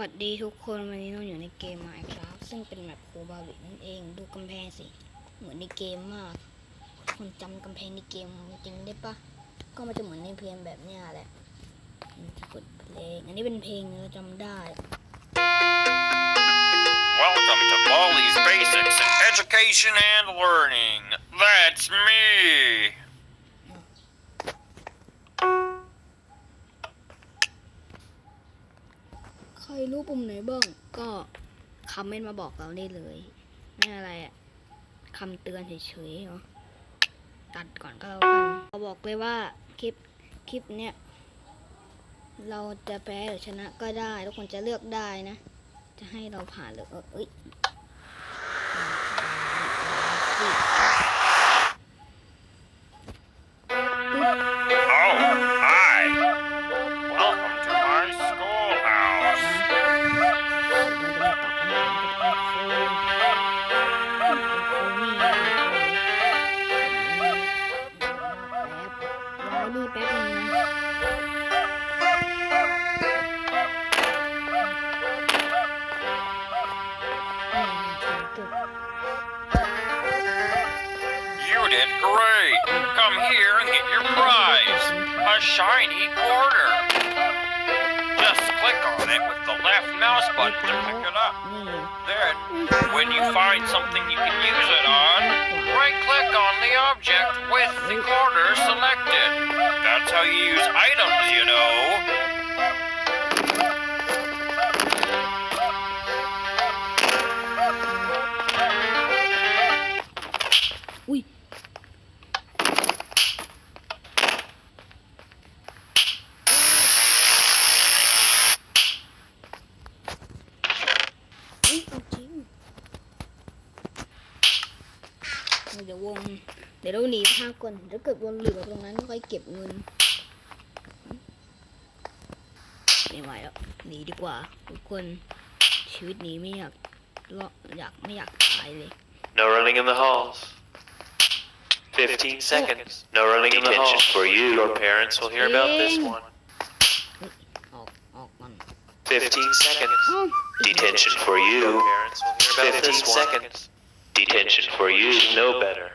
สวัสดีทุกคนวันนี้เราอยู่ในเกม Minecraft ซึ่งเป็นแบบโคบาบินั่นเองดูกำแพงสิ เหมือนในเกมมากคุณจำกำแพงในเกมจริงได้ปะก็มันจะเหมือนในเพลงแบบเนี้ยแหละมันจะกดเพลงอันนี้เป็นเพลงเราจำได้ Welcome to Bally's Basics in Education and Learning. That's me. ใครรู้ปุ่มไหนบ้าง ก็คอมเมนต์มาบอกเราได้เลย ไม่อะไรอะคำเตือนเฉยๆเนาะตัดก่อนก็แล้วกันเราบอกเลยว่าคลิปคลิปเนี้ยเราจะแพ้หรือชนะก็ได้ ทุกคนจะเลือกได้นะ จะให้เราผ่านหรือเอ้ย นี่แป๊บนึงนะ You did great. Come here and get your prize. A shiny quarter. Just click on it with the left mouse button to pick it up. Then, when you find something you can use it on, right click on the object with the corner selected. That's how you use items, เดี๋ยววง เดี๋ยวเราหนีภาพก่อนถ้าเกิดวนเหลือตรงนั้นค่อยเก็บเงินไม่ไหวแล้วหนีดีกว่า ทุกคนชีวิตนี้ไม่อยากรออยากไม่อยากตายเลย No running in the halls. 15 seconds. No running in the Detention halls. for you. Your parents will hear about this Ding. one. ออกออกมัน15 seconds. เอ้า Detention for Your you. parents will hear about 15 this one. seconds. Detention for You you. should know better.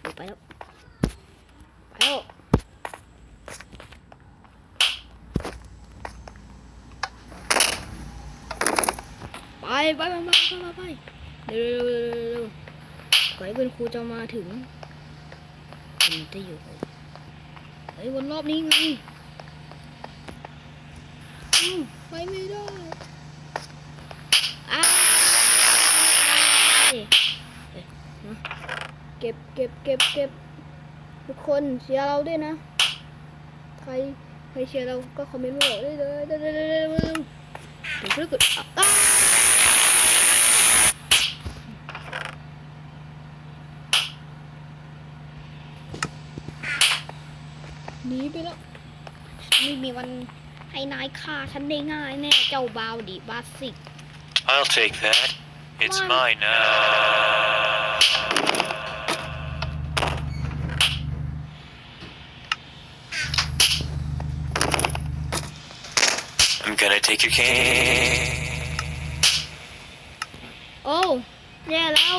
เดี๋ยวไปแล้วไป แล้วไปเป็นครูจะมาถึงคุณจะอยู่เฮ้ยวนรอบนี้ไงไปไม่ได้อ้าเฮ้ยเฮ้ยนะเก็บเก็บเก็บเก็บทุกคนเชียร์เราด้วยนะ ใครใครเชียร์เราก็คอมเมนต์มาบอกได้เลยเร็วเร็วเร็วเร็วเร็วเดี๋ยวถ้าเกิดอ้าว หนีไปแล้ว ไม่มีวันให้นายฆ่าฉันได้ง่ายแน่เจ้าบาวดีบาสิก I'll take that. It's Mom. mine now. I'm gonna take your cane. โอ้แย่แล้ว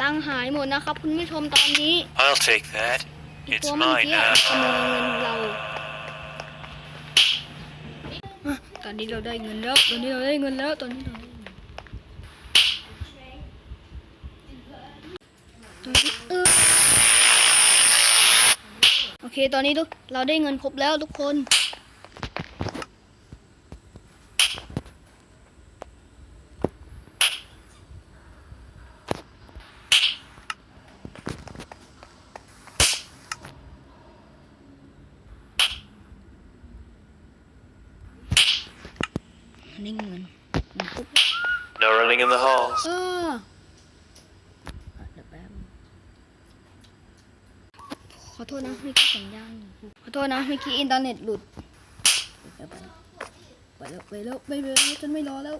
ตังค์หายหมดนะครับ คุณผู้ชมตอนนี้ I'll take that. ไอ้ It's ตัวเมื่อ mine กี้อะขโมย now. เงินเราอะตอนนี้เราได้เงินแล้ว ตอนนี้เราได้เงินแล้ว ตอนนี้เราได้เงินตอนนี้เออโอเค ตอนนี้ทุก เราได้เงินครบแล้วทุกคน No running in the halls. Oh. ไปแล้วไปแล้วไปแล้วฉันไม่รอแล้ว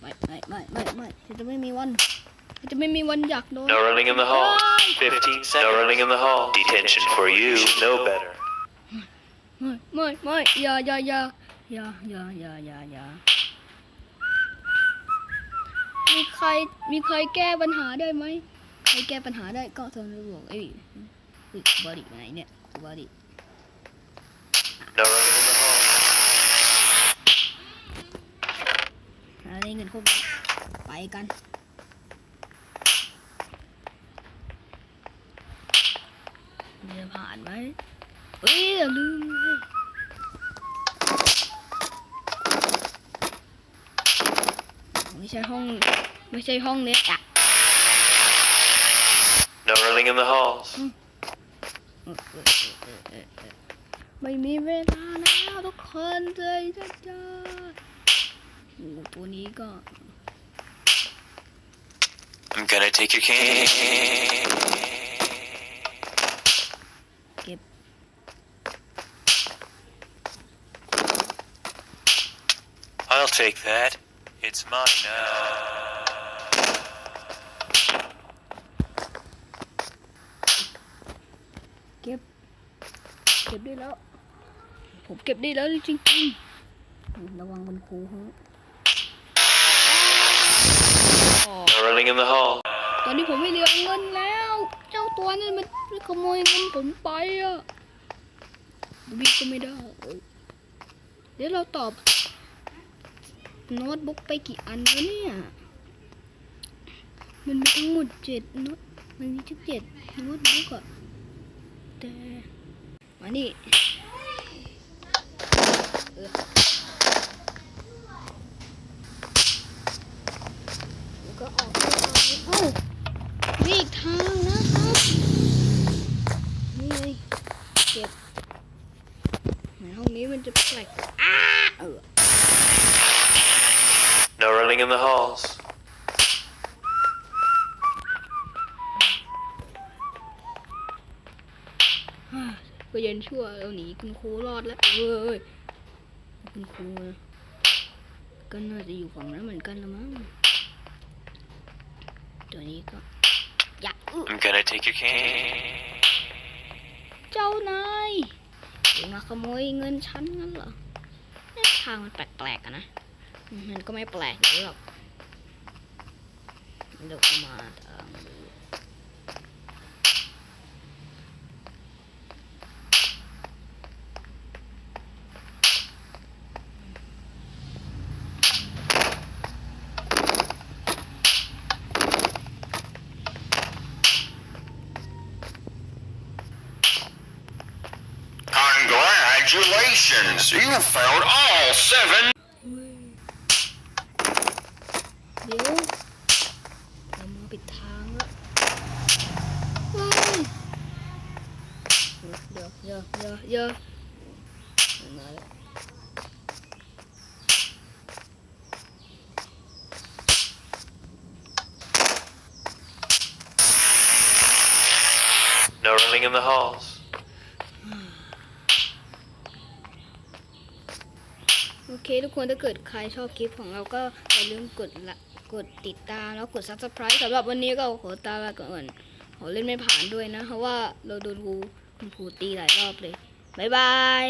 ไม่ไม่ไม่ไม่ไม่จะไม่มีวันจะไม่มีวันอยากโดน No running in the hall. Ah. Fifteen seconds. No running in the hall. Detention for you. No better. ไม่ไม่อย่าอย่าอย่าอย่าอย่าอย่าอย่าอย่ามีใครมีใครแก้ปัญหาได้ไหมใครแก้ปัญหาได้ก็โทรมาบอกเอ้ยเฮ้ยบอดี้ไหนเนี่ยบอดี้ No running in the halls. หาได้เงินครบไปกันจะผ่านไหมเฮ้ยอย่าลืมเลยไม่ ใช่ห้อง ไม่ใช่ห้องเน็ตอะ No running in the halls. เออเออเออเออเออไม่มีเวลาแล้วทุกคนเลยจ้าจ้าโอ้ตัวนี้ก็ I'm gonna take your cane. เก็บ I'll take that. It's mine now. เก็บ เก็บได้แล้ว ผมเก็บได้แล้วจริงๆ ระวังบนครูฮะอ๋อ No running in the halls. ตอนนี้ผมไม่เหลือเงินแล้ว เจ้าตัวนั้นมันมันขโมยเงินผมไปอะวิ่งก็ไม่ได้เอ้ยเดี๋ยวเราตอบ โน้ตบุ๊กไปกี่อันแล้วเนี่ย มันมีทั้งหมดเจ็ดโน้ต มันมีทั้งเจ็ดโน้ตบุ๊กอะแต่มานี่เออแล้วก็ออกไปทางนี้เอ้า มีอีกทางนะครับ นี่ไงเก็บในห้องนี้มันจะแปลกอ้าเออ No running in the halls. ก็ยันชั่วเราหนีคุณครูรอดแล้วเอ้ยคุณครูนะก็น่าจะอยู่ฝั่งนั้นเหมือนกันละมั้งตัวนี้ก็อยากอื้อ I'm gonna take your cane. เจ้านายเดี๋ยวมาขโมยเงินฉันงั้นเหรอเอ๊ะทางมันแปลกๆอะนะ มันก็ไม่แปลกอยู่หรอกเดี๋ยวเข้ามาทางนี้ Congratulations! You found all seven เดี๋ยวเดี๋ยวเดี๋ยวเยวมาแล้ว No running in the halls. โอเคทุกคนถ้าเกิดใครชอบคลิปของเราก็อย่าลืมกดละกดติดตามแล้วกด subscribe สำหรับวันนี้ก็ขอตาลาก่อนขอเล่นไม่ผ่านด้วยนะ เพราะว่าเราโดนครู คุณครูตีหลายรอบเลย บ๊ายบาย